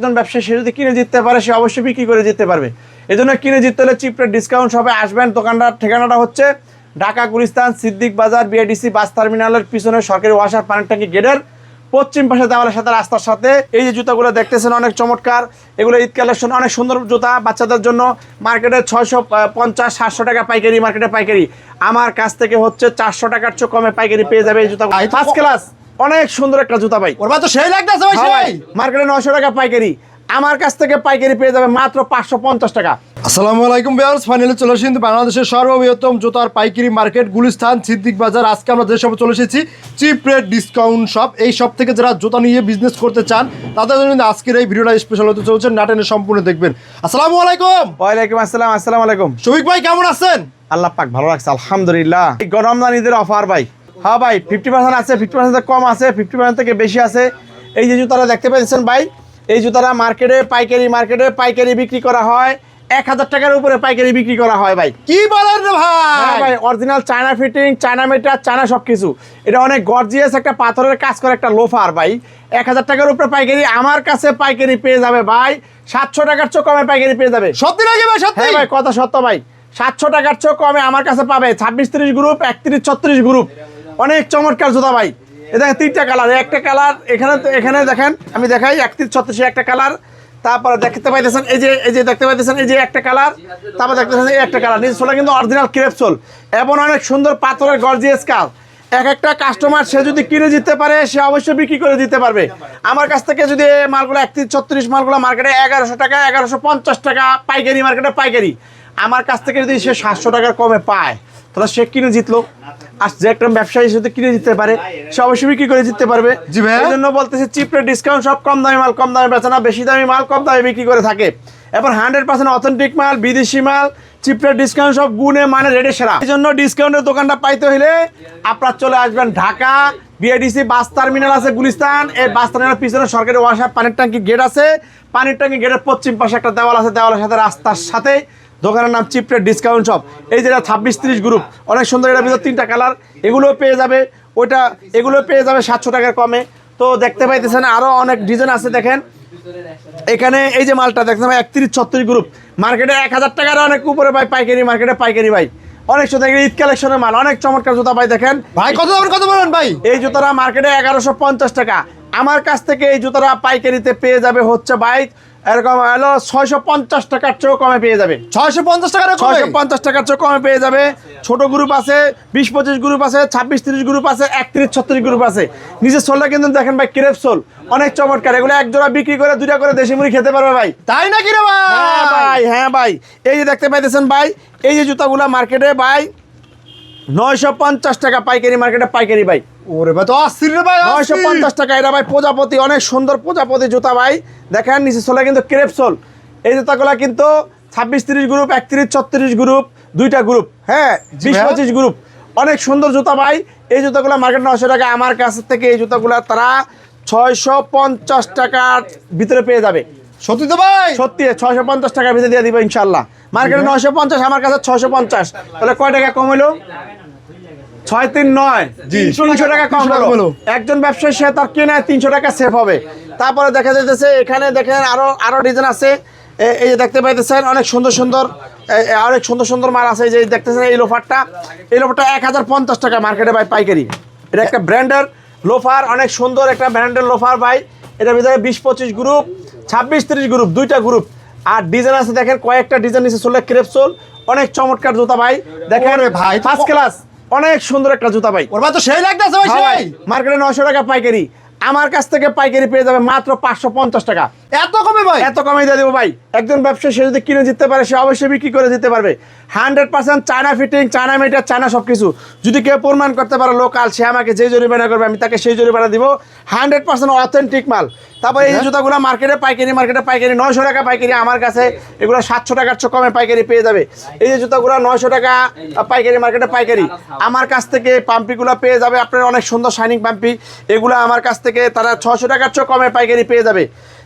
একজন ব্যবসায়ী সে যদি কিনে জিততে পারে সে অবশ্যই বিক্রি করে জিততে পারবে। এই জন্য কিনে জিততে হলে চিপ রেট ডিসকাউন্ট সবে আসবেন। দোকানটার ঠিকানাটা হচ্ছে ঢাকা গুলিস্তান সিদ্দিক বাজার বিআইডিসি বাস টার্মিনালের পিছনে সরকারি ওয়াসার পানির ট্যাঙ্কি গেটের পশ্চিম পাশে দেওয়ালের সাথে রাস্তার সাথে। এই যে জুতাগুলো দেখতেছেন অনেক চমৎকার। এগুলো ঈদ কালেকশন অনেক সুন্দর জুতা বাচ্চাদের জন্য। মার্কেটে ছয়শো পঞ্চাশ সাতশো টাকা পাইকারি মার্কেটে পাইকারি। আমার কাছ থেকে হচ্ছে চারশো টাকার চেয়ে কমে পাইকারি পেয়ে যাবে এই জুতাগুলো। ফার্স্ট ক্লাস অনেক সুন্দর একটা জুতা ভাই। ওর তো সেই লাগতেছে ভাই হ্যাঁ সেই? মার্কেটে নশো টাকা পাইকারি। আমার কাছ থেকে পাইকারি পেয়ে যাবে মাত্র পাঁচশো পঞ্চাশ টাকা। আসসালামু আলাইকুম বিয়ার্স ফাইনালি চলে এসেছি কিন্তু বাংলাদেশের সর্ববৃহত্তম জুতার পাইকারি মার্কেট গুলিস্তান সিদ্দিক বাজার। আজকে আমরা যে সব চলে এসেছি চিপ রেট ডিসকাউন্ট শপ এই শপ থেকে যারা জুতা নিয়ে বিজনেস করতে চান তাদের জন্য আজকের এই ভিডিওটা স্পেশাল হতে চলছে। নাটেনে সম্পূর্ণ দেখবেন। আসসালামু আলাইকুম। ওয়ালাইকুম আসসালাম আসসালামু আলাইকুম। শফিক ভাই কেমন আছেন? আল্লাহ পাক ভালো লাগছে আলহামদুলিল্লাহ। এই রমজান ঈদের অফার ভাই। হ্যাঁ ভাই ফিফটি পার্সেন্ট আছে ফিফটি পার্সেন্ট কম আছে ফিফটি পার্সেন্ট থেকে বেশি আছে। এই যে জুতারা দেখতে পেয়েছেন ভাই এই জুতারা মার্কেটে পাইকারি মার্কেটে পাইকারি বিক্রি করা হয়। এক হাজার টাকার উপরে পাইকারি বিক্রি করা হয় ভাই। কি বলেন হ্যাঁ ভাই? ভাই original China fitting China meter China সব কিছু এটা অনেক গর্জিয়াস একটা পাথরের কাজ করে একটা লোফার ভাই। এক হাজার টাকার উপরে পাইকারি আমার কাছে পাইকারি পেয়ে যাবে ভাই। সাতশো টাকার চেয়ে কমে পাইকারি পেয়ে যাবে। সত্যি নাকি ভাই সত্যি? হ্যাঁ ভাই কথা সত্য ভাই। সাতশো টাকার চেয়েও কমে আমার কাছে পাবে। ছাব্বিশ তিরিশ গ্রুপ একত্রিশ ছত্রিশ গ্রুপ অনেক চমৎকার জুতা ভাই। দেখেন তিনটা কালার একটা কালার এখানে এখানে দেখেন, আমি দেখাই একত্রিশ ছত্রিশে একটা কালার তারপরে দেখতে পাইতেছেন, এই যে এই যে দেখতে পাইতেছেন, এই যে একটা কালার তারপর দেখতেছেন এই একটা কালার নিজ সোলা কিন্তু অরিজিনাল ক্রেপসোল এবং অনেক সুন্দর পাথরের গর্জিয়াস কাল এক একটা কাস্টমার সে যদি কিনে দিতে পারে, সে অবশ্যই বিক্রি করে দিতে পারবে। আমার কাছ থেকে যদি মালগুলো একত্রিশ ছত্রিশ মালগুলো মার্কেটে এগারোশো টাকা, এগারোশো পঞ্চাশ টাকা পাইকারি মার্কেটে পাইকারি। আমার কাছ থেকে যদি সে সাতশো টাকার কমে পায়, তাহলে সে কিনে জিতলো। যে একটা ব্যবসায়ী সাথে কিনে দিতে পারে সে অবশ্যই বিক্রি করে জিততে পারবে। এই জন্য বলতেছে চিপ রেট ডিসকাউন্ট সব কম দামি মাল কম দামে বেচে না বেশি দামি মাল কম দামে বিক্রি করে থাকে। এবার হান্ড্রেড পার্সেন্ট অথেন্টিক মাল বিদেশি মাল চিপ ডিসকাউন্ট সব গুণে মানে রেটে সেরা। এই জন্য ডিসকাউন্টের দোকানটা পাইতে হলে আপনার চলে আসবেন ঢাকা বিআইডিসি বাস টার্মিনাল আছে গুলিস্তান। এই বাস টার্মিনাল পিছনে সরকারি ওয়াসার পানির ট্যাঙ্কি গেট আছে। পানির ট্যাঙ্কি গেটের পশ্চিম পাশে একটা দেওয়াল আছে দেওয়ালের সাথে রাস্তার সাথে। দোকানের নাম চিপ ডিসকাউন্ট শপ এই যেটা ছাব্বিশ তিরিশ গ্রুপ অনেক সুন্দর এটা ভিতর তিনটা কালার এগুলো পেয়ে যাবে। ওইটা এগুলো পেয়ে যাবে সাতশো টাকার কমে। তো দেখতে পাইতেছেন আরও অনেক ডিজাইন আছে দেখেন। এখানে এই যে মালটা দেখতে ভাই একত্রিশ ছত্রিশ গ্রুপ মার্কেটে এক হাজার টাকার অনেক উপরে ভাই পাইকারি মার্কেটে পাইকারি ভাই। অনেক সুন্দর ঈদ কালেকশনের মাল অনেক চমৎকার জুতা ভাই দেখেন। ভাই কত দামের কত বলেন ভাই? এই জুতারা মার্কেটে এগারোশো পঞ্চাশ টাকা। আমার কাছ থেকে এই জুতারা পাইকারিতে পেয়ে যাবে হচ্ছে ভাই এরকম হলো ছয়শো পঞ্চাশ টাকার চেয়েও কমে পেয়ে যাবে। ছয়শো পঞ্চাশ টাকার ছয়শো পঞ্চাশ টাকার চেয়ে কমে পেয়ে যাবে। ছোট গ্রুপ আছে বিশ পঁচিশ গ্রুপ আছে ছাব্বিশ তিরিশ গ্রুপ আছে একত্রিশ ছত্রিশ গ্রুপ আছে। নিজের সোলটা কিন্তু দেখেন ভাই ক্রেপ সোল অনেক চমৎকার। এগুলো এক জোড়া বিক্রি করে দুইটা করে দেশি মুড়ি খেতে পারবে ভাই। তাই নাকি রে হ্যাঁ ভাই ভাই হ্যাঁ ভাই। এই যে দেখতে পাইতেছেন ভাই এই যে জুতাগুলা মার্কেটে ভাই নয়শো পঞ্চাশ টাকা পাইকারি মার্কেটে পাইকারি ভাই। ওরে ভাই তো রে ভাই নয়শো অস্থির। পঞ্চাশ টাকা এটা ভাই প্রজাপতি অনেক সুন্দর প্রজাপতি জুতা ভাই। দেখেন নিচে সোলা কিন্তু ক্রেপ সোল। এই জুতাগুলা কিন্তু ছাব্বিশ তিরিশ গ্রুপ একত্রিশ ছত্রিশ গ্রুপ দুইটা গ্রুপ হ্যাঁ বিশ ভাইয়া। পঁচিশ গ্রুপ অনেক সুন্দর জুতা ভাই। এই জুতাগুলো মার্কেট নশো টাকা আমার কাছ থেকে এই জুতাগুলো তারা ছয়শো পঞ্চাশ টাকার ভিতরে পেয়ে যাবে। সত্যি তো ভাই? সত্যি ছয়শো পঞ্চাশ টাকার ভিতরে দিয়ে দিব ইনশাল্লাহ মার্কেটে নয়শো পঞ্চাশ আমার কাছে ছশো পঞ্চাশ। তাহলে কয় টাকা কম হলো? ছয় তিন নয়। তিনশো টাকা কম হলো। একজন ব্যবসায়ী সে তার কেনায় তিনশো টাকা সেভ হবে। তারপরে দেখা যাইতেছে এখানে দেখেন আরও আরও ডিজাইন আছে। এই যে দেখতে পাইতেছেন অনেক সুন্দর সুন্দর অনেক সুন্দর সুন্দর মাল আছে। এই যে দেখতেছেন এই লোফারটা এই লোফারটা এক হাজার পঞ্চাশ টাকা মার্কেটে ভাই পাইকারি। এটা একটা ব্র্যান্ডের লোফার অনেক সুন্দর একটা ব্র্যান্ডের লোফার ভাই। এটার ভিতরে বিশ পঁচিশ গ্রুপ ছাব্বিশ তিরিশ গ্রুপ দুইটা গ্রুপ আর ডিজাইন আছে দেখেন কয়েকটা ডিজাইন নিচে চলে ক্রেপসোল অনেক চমৎকার জুতা ভাই। দেখেন ভাই, ফার্স্ট ক্লাস অনেক সুন্দর একটা জুতা ভাই। ওর তো সেই লাগতেছে ভাই হ্যাঁ ভাই, মার্কেটে নশো টাকা পাইকারি। আমার কাছ থেকে পাইকারি পেয়ে যাবে মাত্র পাঁচশো পঞ্চাশ টাকা। এত কমে ভাই? এত কমে দিয়ে দেবো ভাই। একজন ব্যবসায়ী সে যদি কিনে দিতে পারে সে অবশ্যই বিক্রি করে দিতে পারবে। Hundred percent China fitting China meter China সব কিছু যদি কেউ প্রমাণ করতে পারে লোকাল সে আমাকে যে জরিমানা করবে আমি তাকে সেই জরিমানা দিব। হান্ড্রেড পার্সেন্ট অথেন্টিক মাল। তারপর এই যে জুতাগুলো মার্কেটে পাইকারি মার্কেটে পাইকারি নয়শো টাকা পাইকারি আমার কাছে এগুলো সাতশো টাকার চেয়ে কমে পাইকারি পেয়ে যাবে। এই যে জুতাগুলো নয়শো টাকা পাইকারি মার্কেটে পাইকারি। আমার কাছ থেকে পাম্পিগুলো পেয়ে যাবে। আপনার অনেক সুন্দর শাইনিং পাম্পি। এগুলো আমার কাছ থেকে তারা ছশো টাকার চেয়ে কমে পাইকারি পেয়ে যাবে।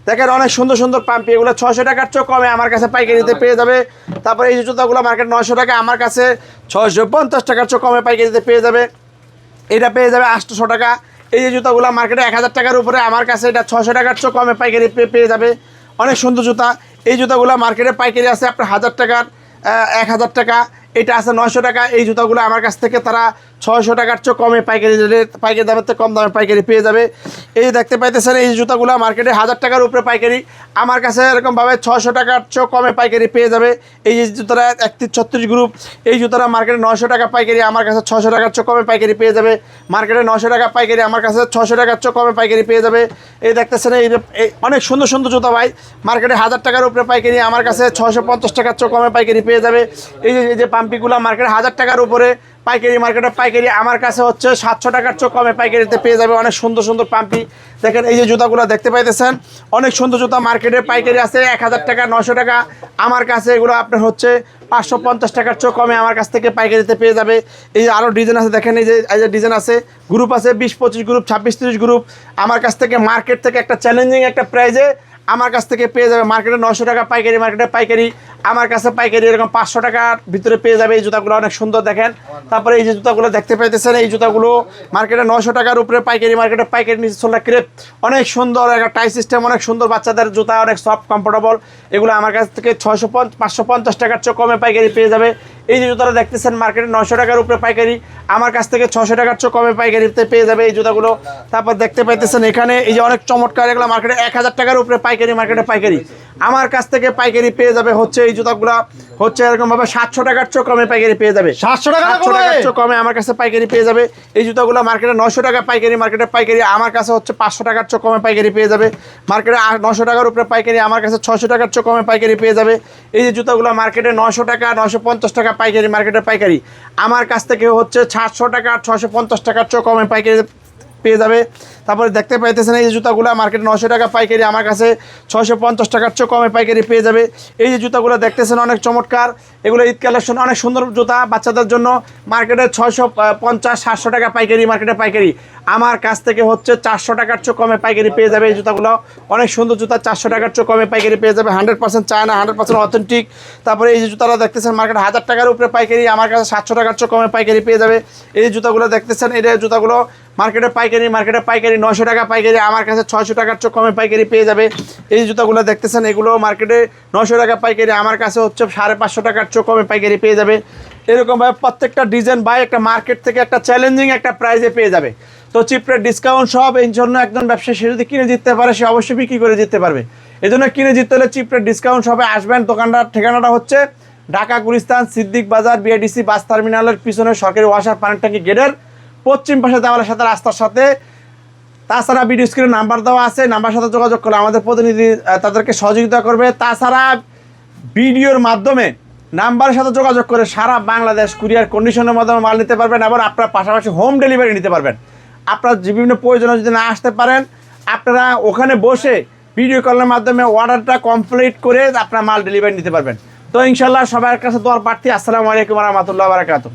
দেখেন অনেক সুন্দর সুন্দর পাম্পি এগুলো ছশো টাকার চেয়ে কমে আমার কাছে পাইকারিতে পেয়ে যাবে। তারপরে এই যে জুতাগুলো মার্কেট নশো টাকা আমার কাছে ছশো পঞ্চাশ টাকার চেয়ে কমে পাইকারিতে পেয়ে যাবে। এটা পেয়ে যাবে আটশোশো টাকা। এই যে জুতাগুলো মার্কেটে এক হাজার টাকার উপরে আমার কাছে এটা ছশো টাকার চেয়ে কমে পাইকারি পেয়ে যাবে। অনেক সুন্দর জুতা। এই জুতাগুলো মার্কেটে পাইকারি আছে আপনার হাজার টাকার এক হাজার টাকা। এটা আছে নয়শো টাকা। এই জুতাগুলো আমার কাছ থেকে তারা ছয়শো টাকার চেয়ে কমে পাইকারি পাইকারি দামের থেকে কম দামে পাইকারি পেয়ে যাবে। এই দেখতে পাইতেছেন, এই জুতাগুলো মার্কেটে হাজার টাকার উপরে পাইকারি। আমার কাছে এরকমভাবে ছয়শো টাকার চেয়ে কমে পাইকারি পেয়ে যাবে। এই যে একত্রিশ ছত্রিশ গ্রুপ এই জুতারা মার্কেটে নয়শো টাকা পাইকারি, আমার কাছে ছশো টাকার চেয়ে কমে পাইকারি পেয়ে যাবে। মার্কেটে নশো টাকা পাইকারি, আমার কাছে ছশো টাকার চেয়ে কমে পাইকারি পেয়ে যাবে। এই দেখতেছেন, এই অনেক সুন্দর সুন্দর জুতা ভাই। মার্কেটে হাজার টাকার উপরে পাইকারি, আমার কাছে ছশো পঞ্চাশ টাকার চেয়ে কমে পাইকারি পেয়ে যাবে। এই যে পাম্পিগুলো মার্কেট হাজার টাকার উপরে পাইকারি মার্কেটে পাইকারি। আমার কাছে হচ্ছে সাতশো টাকার চোখ কমে পাইকারিতে পেয়ে যাবে অনেক সুন্দর সুন্দর পাম্পি। দেখেন এই যে জুতাগুলো দেখতে পাইতেছেন, অনেক সুন্দর জুতা মার্কেটে পাইকারি আছে, এক হাজার টাকা নশো টাকা। আমার কাছে এগুলো আপনার হচ্ছে পাঁচশো পঞ্চাশ টাকার চোখ কমে আমার কাছ থেকে পাইকারিতে পেয়ে যাবে। এই যে আরও ডিজাইন আছে, দেখেন এই যে এই যে ডিজাইন আছে গ্রুপ আছে, বিশ পঁচিশ গ্রুপ ছাব্বিশ তিরিশ গ্রুপ আমার কাছ থেকে মার্কেট থেকে একটা চ্যালেঞ্জিং একটা প্রাইজে আমার কাছ থেকে পেয়ে যাবে মার্কেটে নশো টাকা পাইকারি, মার্কেটে পাইকারি। আমার কাছে পাইকারি এরকম পাঁচশো টাকার ভিতরে পেয়ে যাবে। এই জুতাগুলো অনেক সুন্দর দেখেন। তারপরে এই যে জুতাগুলো দেখতে পাইতেছেন, এই জুতাগুলো মার্কেটে নশো টাকার উপরে পাইকারি, মার্কেটে পাইকারি নিচে চলে ক্রেপ অনেক সুন্দর একটা টাই সিস্টেম, অনেক সুন্দর বাচ্চাদের জুতা, অনেক সফট কমফোর্টেবল এগুলো আমার কাছ থেকে ছশো ছয়শো পাঁচশো পঞ্চাশ টাকার চেয়ে কমে পাইকারি পেয়ে যাবে। এই যে জুতাটা দেখতেছেন মার্কেটে নশো টাকার উপরে পাইকারি। আমার কাছ থেকে ছশো টাকার চো কমে পাইকারিতে পেয়ে যাবে এই জুতাগুলো। তারপর দেখতে পাইতেছেন এখানে এই যে অনেক চমৎকার এগুলো মার্কেটে এক হাজার টাকার উপরে পাইকারি মার্কেটে পাইকারি। আমার কাছ থেকে পাইকারি পেয়ে যাবে হচ্ছে এই জুতাগুলা। হচ্ছে এরকম ভাবে সাতশো টাকার চেয়ে কমে পাইকারি পেয়ে যাবে। 700 টাকা কমে? টাকার চেয়ে কমে আমার কাছে পাইকারি পেয়ে যাবে। এই জুতাগুলো মার্কেটে নশো টাকা পাইকারি মার্কেটে পাইকারি আমার কাছে হচ্ছে পাঁচশো টাকার চেয়ে কমে পাইকারি পেয়ে যাবে। মার্কেটে নশো টাকার উপরে পাইকারি আমার কাছে ছশো টাকার চেয়ে কমে পাইকারি পেয়ে যাবে। এই যে জুতাগুলো মার্কেটে নশো টাকা নশো পঞ্চাশ টাকা পাইকারি মার্কেটে পাইকারি। আমার কাছ থেকে হচ্ছে সাতশো টাকা ছশো পঞ্চাশ টাকার চেয়ে কমে পাইকারি পেয়ে যাবে। তারপরে দেখতে পাইতেছেন এই যে জুতাগুলো মার্কেটে নশো টাকা পাইকারি, আমার কাছে ছশো পঞ্চাশ টাকার চেয়ে কমে পাইকারি পেয়ে যাবে। এই যে জুতাগুলো দেখতেছেন অনেক চমৎকার, এগুলো ঈদ কালেকশন, অনেক সুন্দর জুতা বাচ্চাদের জন্য। মার্কেটে ছশো পঞ্চাশ, সাতশো টাকা পাইকারি মার্কেটে পাইকারি। আমার কাছ থেকে হচ্ছে চারশো টাকার চেয়ে কমে পাইকারি পেয়ে যাবে এই জুতাগুলো। অনেক সুন্দর জুতা, চারশো টাকার চেয়ে কমে পাইকারি পেয়ে যাবে। Hundred percent China hundred percent authentic তারপরে এই যে জুতাটা দেখতেছেন মার্কেট হাজার টাকার উপরে পাইকারি, আমার কাছে সাতশো টাকার চেয়ে কমে পাইকারি পেয়ে যাবে। এই জুতাগুলো দেখতেছেন, এই জুতাগুলো মার্কেটে পাইকারি মার্কেটে পাইকারি নশো টাকা পাইকারি, আমার কাছে ছয়শো টাকার চোখ কমে পাইকারি পেয়ে যাবে। এই জুতাগুলো দেখতেছেন, এগুলো মার্কেটে নশো টাকা পাইকারি, আমার কাছে হচ্ছে সাড়ে পাঁচশো টাকার চেয়ে কমে পাইকারি পেয়ে যাবে। এরকমভাবে প্রত্যেকটা ডিজাইন বাই একটা মার্কেট থেকে একটা চ্যালেঞ্জিং একটা প্রাইজে পেয়ে যাবে। তো চিপরের ডিসকাউন্ট সব এই জন্য একজন ব্যবসায়ী সে যদি কিনে জিততে পারে, সে অবশ্যই বিক্রি করে জিততে পারবে। এই জন্য কিনে জিততে হলে চিপরের ডিসকাউন্ট সবে আসবেন। দোকানটার ঠিকানাটা হচ্ছে ঢাকা, গুলিস্তান, সিদ্দিক বাজার বিআইডিসি বাস টার্মিনালের পিছনে সরকারি ওয়াশার পানির ট্যাঙ্কি গেটের পশ্চিম পাশে দেওয়ালের সাথে রাস্তার সাথে। তাছাড়া ভিডিও স্ক্রিনে নাম্বার দেওয়া আছে নাম্বার সাথে যোগাযোগ করলে আমাদের প্রতিনিধি তাদেরকে সহযোগিতা করবে। তাছাড়া ভিডিওর মাধ্যমে নাম্বারের সাথে যোগাযোগ করে সারা বাংলাদেশ কুরিয়ার কন্ডিশনের মাধ্যমে মাল নিতে পারবেন এবং আপনার পাশাপাশি হোম ডেলিভারি নিতে পারবেন। আপনার বিভিন্ন প্রয়োজনে যদি না আসতে পারেন, আপনারা ওখানে বসে ভিডিও কলের মাধ্যমে অর্ডারটা কমপ্লিট করে আপনার মাল ডেলিভারি নিতে পারবেন। তো ইনশাল্লাহ সবার কাছে দোয়ার প্রার্থী। আসসালামু আলাইকুম রহমতুল্লাহ বারাকাতু